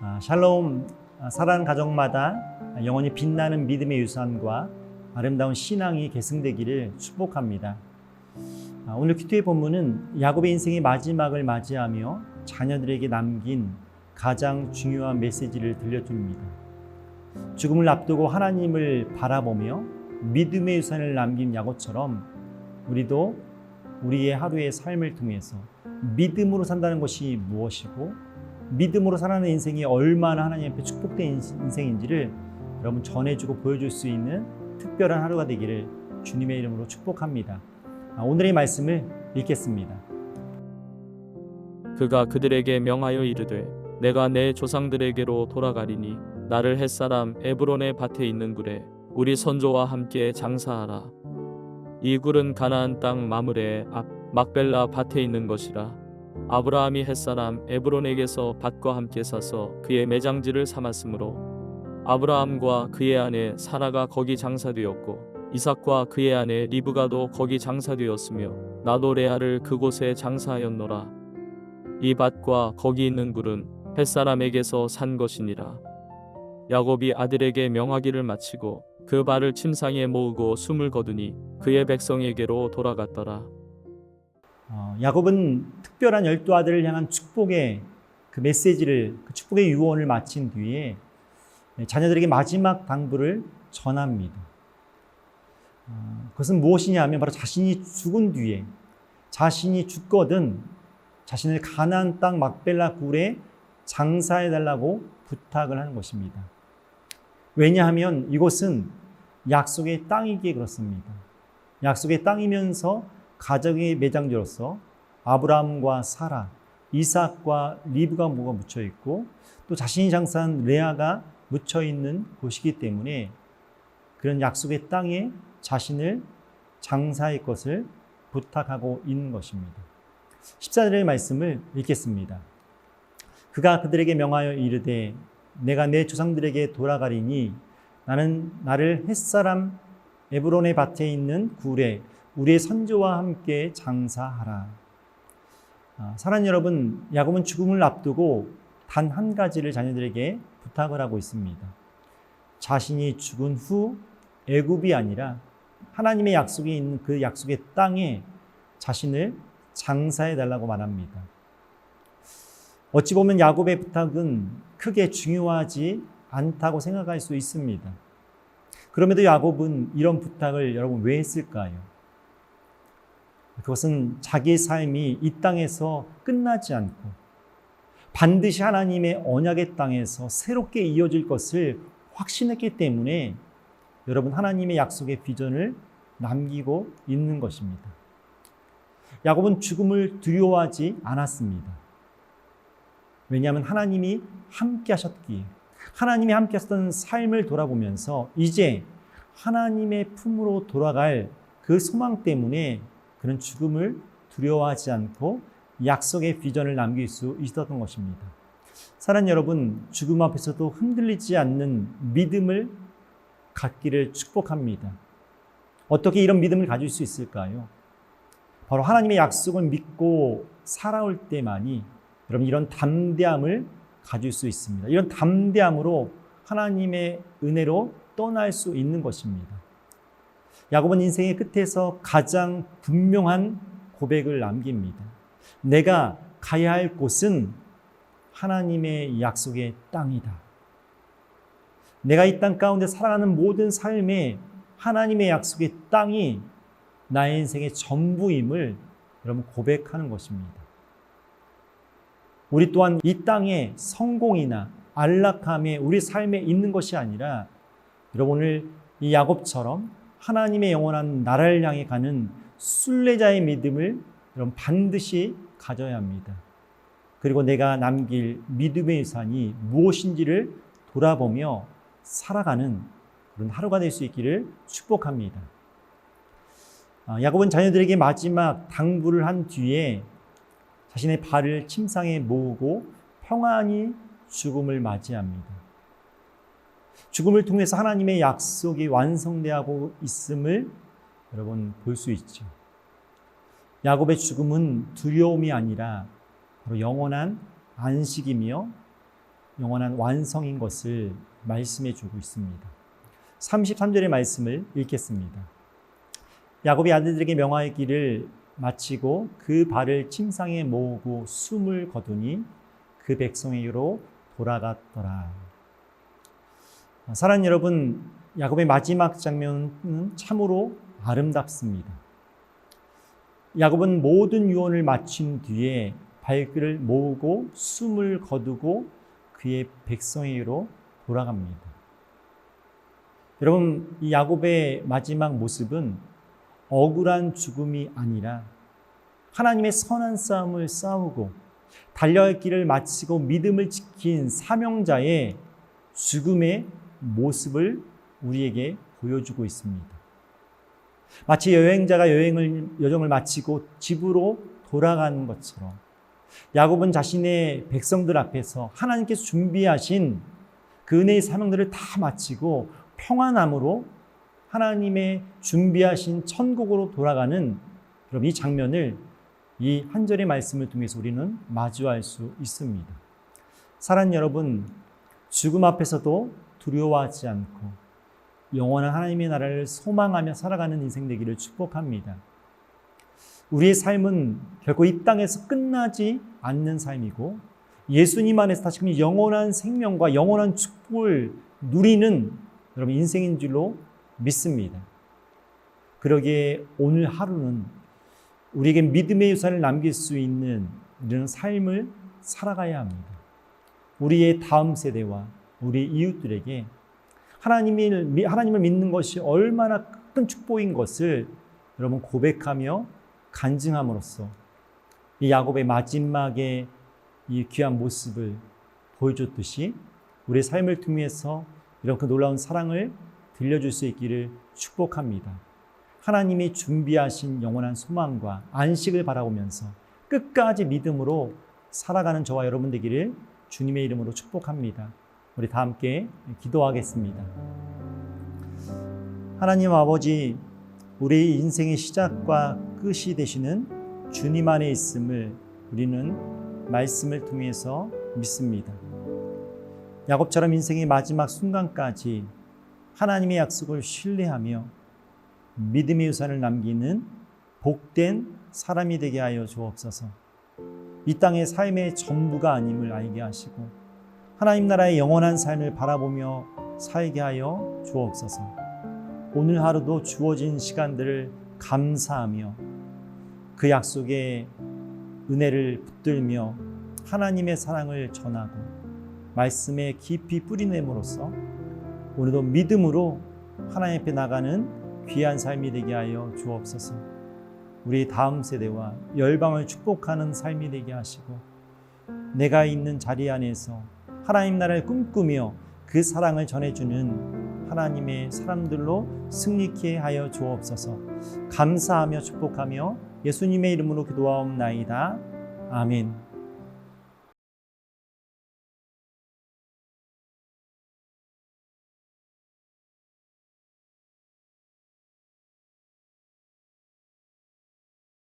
아, 샬롬 아, 사랑하는 가정마다 영원히 빛나는 믿음의 유산과 아름다운 신앙이 계승되기를 축복합니다. 아, 오늘 큐티의 본문은 야곱의 인생의 마지막을 맞이하며 자녀들에게 남긴 가장 중요한 메시지를 들려줍니다. 죽음을 앞두고 하나님을 바라보며 믿음의 유산을 남긴 야곱처럼 우리도 우리의 하루의 삶을 통해서 믿음으로 산다는 것이 무엇이고 믿음으로 살아가는 인생이 얼마나 하나님 앞에 축복된 인생인지를 여러분 전해주고 보여줄 수 있는 특별한 하루가 되기를 주님의 이름으로 축복합니다. 아, 오늘의 말씀을 읽겠습니다. 그가 그들에게 명하여 이르되 내가 내 조상들에게로 돌아가리니 나를 햇사람 에브론의 밭에 있는 굴에 우리 선조와 함께 장사하라. 이 굴은 가나안 땅 마므레 앞 막벨라 밭에 있는 것이라. 아브라함이 햇사람 에브론에게서 밭과 함께 사서 그의 매장지를 삼았으므로 아브라함과 그의 아내 사라가 거기 장사되었고 이삭과 그의 아내 리브가도 거기 장사되었으며 나도 레아를 그곳에 장사하였노라. 이 밭과 거기 있는 굴은 햇사람에게서 산 것이니라. 야곱이 아들에게 명하기를 마치고 그 발을 침상에 모으고 숨을 거두니 그의 백성에게로 돌아갔더라. 어, 야곱은 특별한 열두 아들을 향한 축복의 그 메시지를 그 축복의 유언을 마친 뒤에 자녀들에게 마지막 당부를 전합니다. 어, 그것은 무엇이냐면 바로 자신이 죽은 뒤에 자신이 죽거든 자신을 가나안 땅 막벨라 굴에 장사해 달라고 부탁을 하는 것입니다. 왜냐하면 이곳은 약속의 땅이기에 그렇습니다. 약속의 땅이면서 가정의 매장지로서 아브라함과 사라, 이삭과 리브가 뭐가 묻혀 있고 또 자신이 장사한 레아가 묻혀 있는 곳이기 때문에 그런 약속의 땅에 자신을 장사할 것을 부탁하고 있는 것입니다. 14절의 말씀을 읽겠습니다. 그가 그들에게 명하여 이르되 내가 내 조상들에게 돌아가리니 나는 나를 햇사람 에브론의 밭에 있는 굴에 우리의 선조와 함께 장사하라. 아, 사랑 여러분, 야곱은 죽음을 앞두고 단 한 가지를 자녀들에게 부탁을 하고 있습니다. 자신이 죽은 후 애굽이 아니라 하나님의 약속이 있는 그 약속의 땅에 자신을 장사해 달라고 말합니다. 어찌 보면 야곱의 부탁은 크게 중요하지 않다고 생각할 수 있습니다. 그럼에도 야곱은 이런 부탁을 여러분 왜 했을까요? 그것은 자기의 삶이 이 땅에서 끝나지 않고 반드시 하나님의 언약의 땅에서 새롭게 이어질 것을 확신했기 때문에 여러분 하나님의 약속의 비전을 남기고 있는 것입니다. 야곱은 죽음을 두려워하지 않았습니다. 왜냐하면 하나님이 함께 하셨기에 하나님이 함께 하셨던 삶을 돌아보면서 이제 하나님의 품으로 돌아갈 그 소망 때문에 그는 죽음을 두려워하지 않고 약속의 비전을 남길 수 있었던 것입니다. 사랑 여러분, 죽음 앞에서도 흔들리지 않는 믿음을 갖기를 축복합니다. 어떻게 이런 믿음을 가질 수 있을까요? 바로 하나님의 약속을 믿고 살아올 때만이 여러분 이런 담대함을 가질 수 있습니다. 이런 담대함으로 하나님의 은혜로 떠날 수 있는 것입니다. 야곱은 인생의 끝에서 가장 분명한 고백을 남깁니다. 내가 가야 할 곳은 하나님의 약속의 땅이다. 내가 이 땅 가운데 살아가는 모든 삶에 하나님의 약속의 땅이 나의 인생의 전부임을 여러분 고백하는 것입니다. 우리 또한 이 땅의 성공이나 안락함에 우리 삶에 있는 것이 아니라 여러분 오늘 이 야곱처럼 하나님의 영원한 나라를 향해 가는 순례자의 믿음을 여러분 반드시 가져야 합니다. 그리고 내가 남길 믿음의 유산이 무엇인지를 돌아보며 살아가는 그런 하루가 될 수 있기를 축복합니다. 아, 야곱은 자녀들에게 마지막 당부를 한 뒤에 자신의 발을 침상에 모으고 평안히 죽음을 맞이합니다. 죽음을 통해서 하나님의 약속이 완성되고 있음을 여러분 볼 수 있죠. 야곱의 죽음은 두려움이 아니라 바로 영원한 안식이며 영원한 완성인 것을 말씀해 주고 있습니다. 33절의 말씀을 읽겠습니다. 야곱이 아들들에게 명하기를 마치고 그 발을 침상에 모으고 숨을 거두니 그 백성에게로 돌아갔더라. 사랑 여러분, 야곱의 마지막 장면은 참으로 아름답습니다. 야곱은 모든 유언을 마친 뒤에 발길을 모으고 숨을 거두고 그의 백성에게로 돌아갑니다. 여러분, 이 야곱의 마지막 모습은 억울한 죽음이 아니라 하나님의 선한 싸움을 싸우고 달려야 할 길을 마치고 믿음을 지킨 사명자의 죽음의 모습을 우리에게 보여주고 있습니다. 마치 여행자가 여행을 여정을 마치고 집으로 돌아가는 것처럼 야곱은 자신의 백성들 앞에서 하나님께서 준비하신 그 은혜의 사명들을 다 마치고 평안함으로 하나님의 준비하신 천국으로 돌아가는 그럼 이 장면을 이 한 절의 말씀을 통해서 우리는 마주할 수 있습니다. 사랑 여러분, 죽음 앞에서도 두려워하지 않고 영원한 하나님의 나라를 소망하며 살아가는 인생 되기를 축복합니다. 우리의 삶은 결코 이 땅에서 끝나지 않는 삶이고 예수님 안에서 다시금 영원한 생명과 영원한 축복을 누리는 여러분 인생인 줄로 믿습니다. 그러기에 오늘 하루는 우리에게 믿음의 유산을 남길 수 있는 이런 삶을 살아가야 합니다. 우리의 다음 세대와 우리 이웃들에게 하나님을, 하나님을 믿는 것이 얼마나 큰 축복인 것을 여러분 고백하며 간증함으로써 이 야곱의 마지막에 이 귀한 모습을 보여줬듯이 우리의 삶을 통해서 이런 그 놀라운 사랑을 들려줄 수 있기를 축복합니다. 하나님이 준비하신 영원한 소망과 안식을 바라보면서 끝까지 믿음으로 살아가는 저와 여러분 되기를 주님의 이름으로 축복합니다. 우리 다 함께 기도하겠습니다. 하나님 아버지, 우리 인생의 시작과 끝이 되시는 주님 안에 있음을 우리는 말씀을 통해서 믿습니다. 야곱처럼 인생의 마지막 순간까지 하나님의 약속을 신뢰하며 믿음의 유산을 남기는 복된 사람이 되게 하여 주옵소서. 이 땅의 삶의 전부가 아님을 알게 하시고 하나님 나라의 영원한 삶을 바라보며 살게 하여 주옵소서. 오늘 하루도 주어진 시간들을 감사하며 그 약속의 은혜를 붙들며 하나님의 사랑을 전하고 말씀에 깊이 뿌리냄으로써 오늘도 믿음으로 하나님 앞에 나가는 귀한 삶이 되게 하여 주옵소서. 우리 다음 세대와 열방을 축복하는 삶이 되게 하시고 내가 있는 자리 안에서 하나님 나라를 꿈꾸며 그 사랑을 전해주는 하나님의 사람들로 승리케 하여 주옵소서. 감사하며 축복하며 예수님의 이름으로 기도하옵나이다. 아멘.